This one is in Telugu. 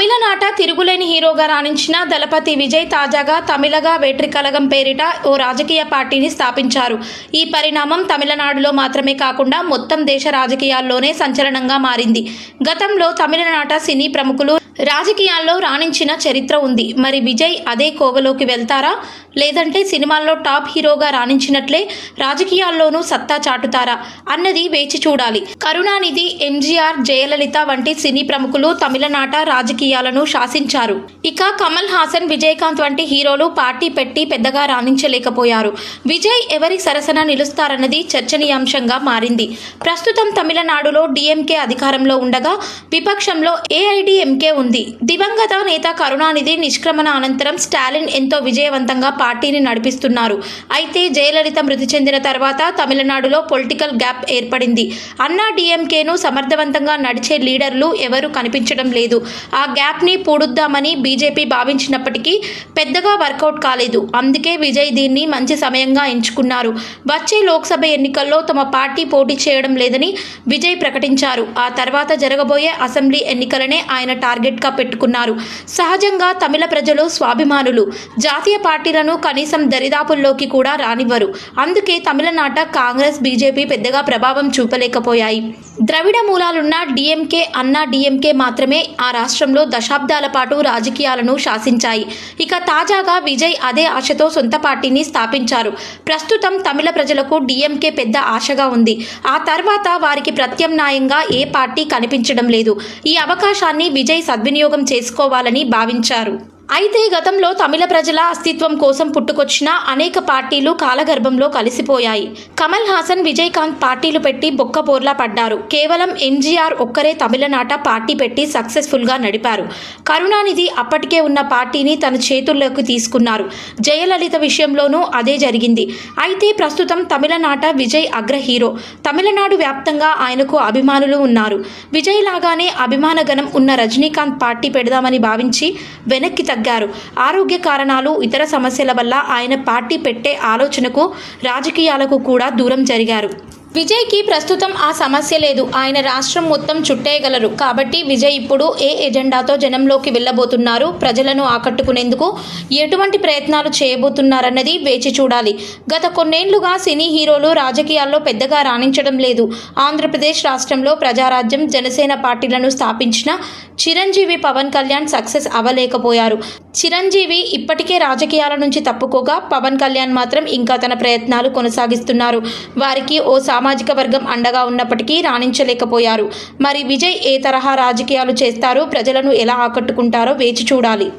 తమిళనాట తిరుగులేని హీరోగా రాణించిన దళపతి విజయ్ తాజాగా తమిళగా వేట్రికలగం పేరిట ఓ రాజకీయ పార్టీని స్థాపించారు. ఈ పరిణామం తమిళనాడులో మాత్రమే కాకుండా మొత్తం దేశ రాజకీయాల్లోనే సంచలనంగా మారింది. గతంలో తమిళనాట సినీ ప్రముఖులు రాజకీయాల్లో రాణించిన చరిత్ర ఉంది. మరి విజయ్ అదే కోవలోకి వెళ్తారా? లేదంటే సినిమాల్లో టాప్ హీరోగా రాణించినట్లే రాజకీయాల్లోనూ సత్తా చాటుతారా అన్నది వేచి చూడాలి. కరుణానిధి ఎంజీఆర్ జయలలిత వంటి సినీ ప్రముఖులు తమిళనాట రాజకీయాలను శాసించారు. ఇక కమల్ హాసన్ విజయకాంత్ వంటి హీరోలు పార్టీ పెట్టి పెద్దగా రాణించలేకపోయారు. విజయ్ ఎవరి సరసన నిలుస్తారన్నది చర్చనీయాంశంగా మారింది. ప్రస్తుతం తమిళనాడులో డిఎంకే అధికారంలో ఉండగా విపక్షంలో ఏఐడిఎంకే ఉంది. దివంగత నేత కరుణానిధి నిష్క్రమణ అనంతరం స్టాలిన్ ఎంతో విజయవంతంగా పార్టీని నడిపిస్తున్నారు. అయితే జయలలిత మృతి చెందిన తర్వాత తమిళనాడులో పొలిటికల్ గ్యాప్ ఏర్పడింది. అన్నా డిఎంకేను సమర్థవంతంగా నడిచే లీడర్లు ఎవరు కనిపించడం లేదు. ఆ గ్యాప్ని పూడుద్దామని బీజేపీ భావించినప్పటికీ పెద్దగా వర్కౌట్ కాలేదు. అందుకే విజయ్ దీన్ని మంచి సమయంగా ఎంచుకున్నారు. వచ్చే లోక్సభ ఎన్నికల్లో తమ పార్టీ పోటీ చేయడం లేదని విజయ్ ప్రకటించారు. ఆ తర్వాత జరగబోయే అసెంబ్లీ ఎన్నికలనే ఆయన టార్గెట్గా పెట్టుకున్నారు. సహజంగా తమిళ ప్రజలు స్వాభిమానులు. జాతీయ పార్టీలను కనీసం దరిదాపుల్లోకి కూడా రానివ్వరు. అందుకే తమిళనాట కాంగ్రెస్ బీజేపీ పెద్దగా ప్రభావం చూపలేకపోయాయి. ద్రవిడ మూలాలున్న డిఎంకే అన్నా డిఎంకే మాత్రమే ఆ రాష్ట్రంలో దశాబ్దాల పాటు రాజకీయాలను శాసించాయి. ఇక తాజాగా విజయ్ అదే ఆశతో సొంత పార్టీని స్థాపించారు. ప్రస్తుతం తమిళ ప్రజలకు డిఎంకే పెద్ద ఆశగా ఉంది. ఆ తర్వాత వారికి ప్రత్యామ్నాయంగా ఏ పార్టీ కనిపించడం లేదు. ఈ అవకాశాన్ని విజయ్ సద్వినియోగం చేసుకోవాలని భావించారు. అయితే గతంలో తమిళ ప్రజల అస్తిత్వం కోసం పుట్టుకొచ్చిన అనేక పార్టీలు కాలగర్భంలో కలిసిపోయాయి. కమల్ హాసన్ విజయకాంత్ పార్టీలు పెట్టి బొక్కపోర్లా పడ్డారు. కేవలం ఎంజీఆర్ ఒక్కరే తమిళనాట పార్టీ పెట్టి సక్సెస్ఫుల్గా నడిపారు. కరుణానిధి అప్పటికే ఉన్న పార్టీని తన చేతుల్లోకి తీసుకున్నారు. జయలలిత విషయంలోనూ అదే జరిగింది. అయితే ప్రస్తుతం తమిళనాట విజయ్ అగ్ర హీరో. తమిళనాడు వ్యాప్తంగా ఆయనకు అభిమానులు ఉన్నారు. విజయ్ లాగానే అభిమానగణం ఉన్న రజనీకాంత్ పార్టీ పెడదామని భావించి వెనక్కి తగ్గారు. ఆరోగ్య కారణాలు ఇతర సమస్యల వల్ల ఆయన పార్టీ పెట్టే ఆలోచనకు రాజకీయాలకు కూడా దూరం జరిగారు. విజయ్కి ప్రస్తుతం ఆ సమస్య లేదు. ఆయన రాష్ట్రం మొత్తం చుట్టేయగలరు. కాబట్టి విజయ్ ఇప్పుడు ఏ ఎజెండాతో జనంలోకి వెళ్ళబోతున్నారు ప్రజలను ఆకట్టుకునేందుకు ఎటువంటి ప్రయత్నాలు చేయబోతున్నారన్నది వేచి చూడాలి. గత కొన్నేళ్ళుగా సినీ హీరోలు రాజకీయాల్లో పెద్దగా రాణించడం లేదు. ఆంధ్రప్రదేశ్ రాష్ట్రంలో ప్రజారాజ్యం జనసేన పార్టీలను స్థాపించిన చిరంజీవి పవన్ కళ్యాణ్ సక్సెస్ అవ్వలేకపోయారు. చిరంజీవి ఇప్పటికే రాజకీయాల నుంచి తప్పుకోగా పవన్ కళ్యాణ్ మాత్రం ఇంకా తన ప్రయత్నాలు కొనసాగిస్తున్నారు. వారికి ఓ సామాజిక వర్గం అండగా ఉన్నప్పటికీ రాణించలేకపోయారు. మరి విజయ్ ఏ తరహా రాజకీయాలు చేస్తారో ప్రజలను ఎలా ఆకట్టుకుంటారో వేచి చూడాలి.